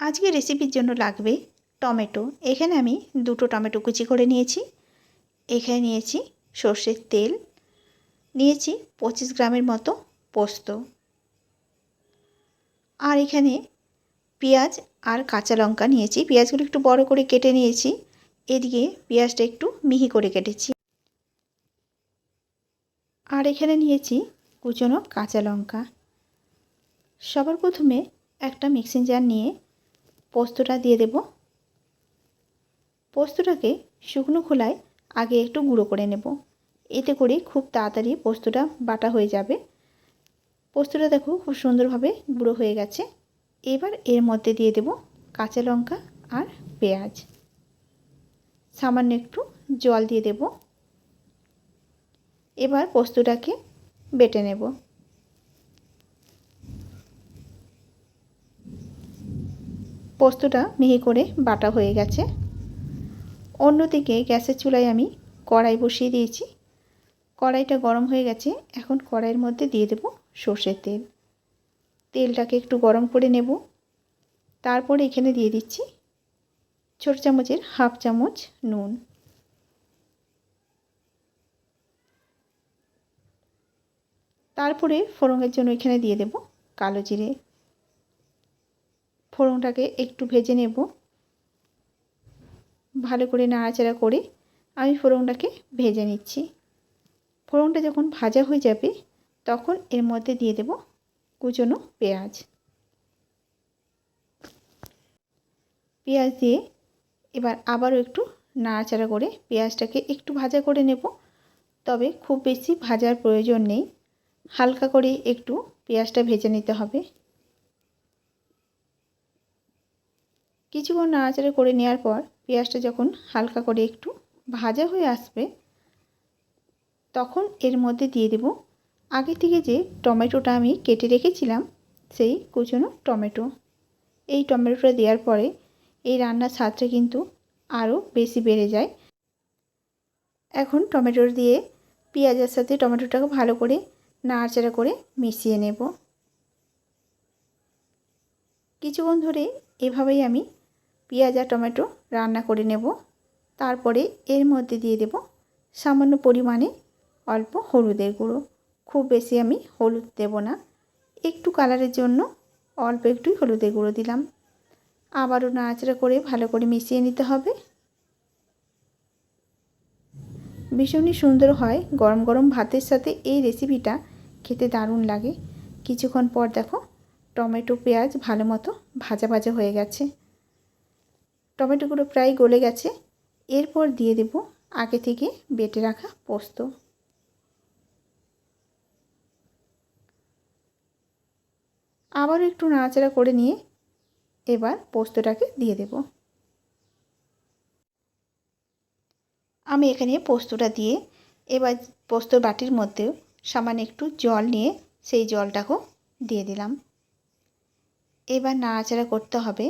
আজকে রেসিপির জন্য লাগবে টমেটো। এখানে আমি দুটো টমেটো কুচি করে নিয়েছি। এখানে নিয়েছি সর্ষের তেল। নিয়েছি পঁচিশ গ্রামের মতো পোস্ত। আর এখানে পেঁয়াজ আর কাঁচা লঙ্কা নিয়েছি। পেঁয়াজগুলো একটু বড় করে কেটে নিয়েছি। এদিকে পেঁয়াজটা একটু মিহি করে কেটেছি। আর এখানে নিয়েছি কুচনো কাঁচা লঙ্কা। সবার প্রথমে একটা মিক্সিং জার নিয়ে পোস্তটা দিয়ে দেব। পোস্তটাকে শুকনো খোলায় আগে একটু গুঁড়ো করে নেব। এতে করে খুব তাড়াতাড়ি পোস্তটা বাটা হয়ে যাবে। পোস্তটা দেখো খুব সুন্দরভাবে গুঁড়ো হয়ে গেছে। এবার এর মধ্যে দিয়ে দেব কাঁচা লঙ্কা আর পেঁয়াজ। সামান্য একটু জল দিয়ে দেব। এবার পোস্তটাকে বেটে নেব। পোস্তটা মিহি করে বাটা হয়ে গেছে। অন্যদিকে গ্যাসের চুলায় আমি কড়াই বসিয়ে দিয়েছি। কড়াইটা গরম হয়ে গেছে, এখন কড়াইয়ের মধ্যে দিয়ে দেব সর্ষের তেল। তেলটাকে একটু গরম করে নেব। তারপরে এখানে দিয়ে দিচ্ছি ছোট চামচের হাফ চামচ নুন। তারপরে ফোড়নের জন্য এখানে দিয়ে দেব কালো জিরে। ফোড়নটাকে একটু ভেজে নেব। ভালো করে নাড়াচাড়া করে আমি ফোড়নটাকে ভেজে নিচ্ছি। ফোড়নটা যখন ভাজা হয়ে যাবে, তখন এর মধ্যে দিয়ে দেব কুচনো পেঁয়াজ। পেঁয়াজ দিয়ে এবার আবারও একটু নাড়াচাড়া করে পেঁয়াজটাকে একটু ভাজা করে নেব। তবে খুব বেশি ভাজার প্রয়োজন নেই। হালকা করে একটু পেঁয়াজটা ভেজে নিতে হবে। কিছুক্ষণ নাড়াচাড়া করে নেওয়ার পর পেঁয়াজটা যখন হালকা করে একটু ভাজা হয়ে আসবে, তখন এর মধ্যে দিয়ে দেব আগে থেকে যে টমেটোটা আমি কেটে রেখেছিলাম, সেই কুচনো টমেটো। এই টমেটোটা দেওয়ার পরে এই রান্নার স্বাদটা কিন্তু আরও বেশি বেড়ে যায়। এখন টমেটো দিয়ে পেঁয়াজের সাথে টমেটোটাকে ভালো করে নাড়াচাড়া করে মিশিয়ে নেব। কিছুক্ষণ ধরে এভাবেই আমি পেঁয়াজ আর টমেটো রান্না করে নেব। তারপরে এর মধ্যে দিয়ে দেব সামান্য পরিমাণে অল্প হলুদের গুঁড়ো। খুব বেশি আমি হলুদ দেব না। একটু কালারের জন্য অল্প একটুই হলুদের গুঁড়ো দিলাম। আবারও নাড়াচাড়া করে ভালো করে মিশিয়ে নিতে হবে। ভীষণই সুন্দর হয় গরম গরম ভাতের সাথে এই রেসিপিটা খেতে দারুণ লাগে। কিছুক্ষণ পর দেখো টমেটো পেঁয়াজ ভালো মতো ভাজা ভাজা হয়ে গেছে। টমেটোগুলো প্রায় গলে গেছে। এরপর দিয়ে দেব আগে থেকে বেটে রাখা পোস্ত। আবারও একটু নাড়াচাড়া করে নিয়ে এবার পোস্তটাকে দিয়ে দেব। আমি এখানে পোস্তটা দিয়ে এবার পোস্ত বাটির মধ্যেও সামান্য একটু জল নিয়ে সেই জলটাকেও দিয়ে দিলাম। এবার নাড়াচাড়া করতে হবে।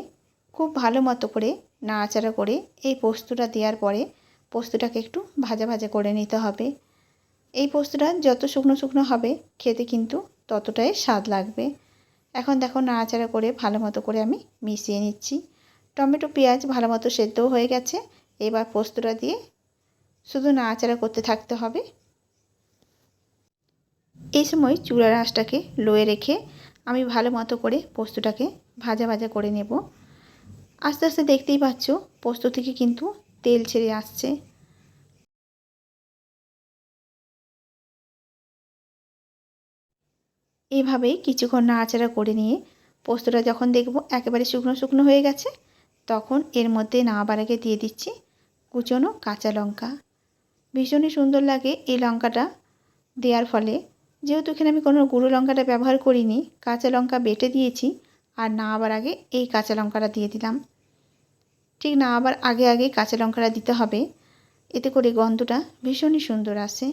খুব ভালো মতো করে নাড়াচাড়া করে এই পোস্তটা দেওয়ার পরে পোস্তটাকে একটু ভাজা ভাজা করে নিতে হবে। এই পোস্তটা যত শুকনো শুকনো হবে খেতে কিন্তু ততটাই স্বাদ লাগবে। এখন দেখো নাড়াচাড়া করে ভালো মতো করে আমি মিশিয়ে নিচ্ছি। টমেটো, পেঁয়াজ ভালো মতো সেদ্ধও হয়ে গেছে। এবার পোস্তটা দিয়ে শুধু নাড়াচাড়া করতে থাকতে হবে। এই সময় চুলার আঁশটাকে লোয়ে রেখে আমি ভালো মতো করে পোস্তটাকে ভাজা ভাজা করে নেব। আস্তে আস্তে দেখতেই পাচ্ছ, পোস্ত থেকে কিন্তু তেল ছেড়ে আসছে। এইভাবেই কিছুক্ষণ নাড়াচাড়া করে নিয়ে পোস্তটা যখন দেখব একেবারে শুকনো শুকনো হয়ে গেছে, তখন এর মধ্যে নামাবার আগে দিয়ে দিচ্ছি কুচনো কাঁচা লঙ্কা। ভীষণই সুন্দর লাগে এই লঙ্কাটা দেওয়ার ফলে। যেহেতু এখানে আমি কোনো গুঁড়ো লঙ্কাটা ব্যবহার করিনি, কাঁচা লঙ্কা বেটে দিয়েছি আর না আবার আগে এই কাঁচা লঙ্কাটা দিয়ে দিলাম। ঠিক না আবার আগে আগে কাঁচা লঙ্কাটা দিতে হবে। এতে করে গন্ধটা ভীষণই সুন্দর আসে।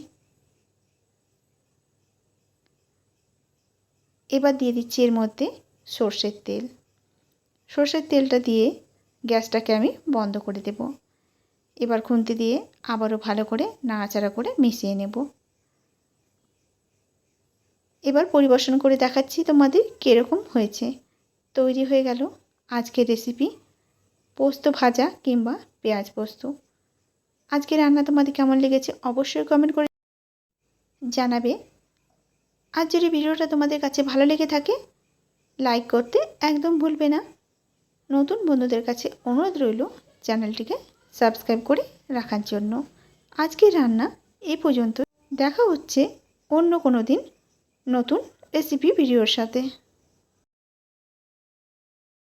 এবার দিয়ে দিচ্ছি এর মধ্যে সর্ষের তেল। সর্ষের তেলটা দিয়ে গ্যাসটাকে আমি বন্ধ করে দেব। এবার খুন্তি দিয়ে আবারও ভালো করে নাড়াচাড়া করে মিশিয়ে নেব। এবার পরিবেশন করে দেখাচ্ছি তোমাদের কীরকম হয়েছে। তৈরি হয়ে গেল আজকের রেসিপি পোস্ত ভাজা কিংবা পেঁয়াজ পোস্ত। আজকে রান্না তোমাদের কেমন লেগেছে অবশ্যই কমেন্ট করে জানাবে। আর যদি ভিডিওটা তোমাদের কাছে ভালো লেগে থাকে লাইক করতে একদম ভুলবে না। নতুন বন্ধুদের কাছে অনুরোধ রইল চ্যানেলটিকে সাবস্ক্রাইব করে রাখার জন্য। আজকের রান্না এ পর্যন্ত। দেখা হচ্ছে অন্য কোনো দিন নতুন রেসিপি ভিডিওর সাথে।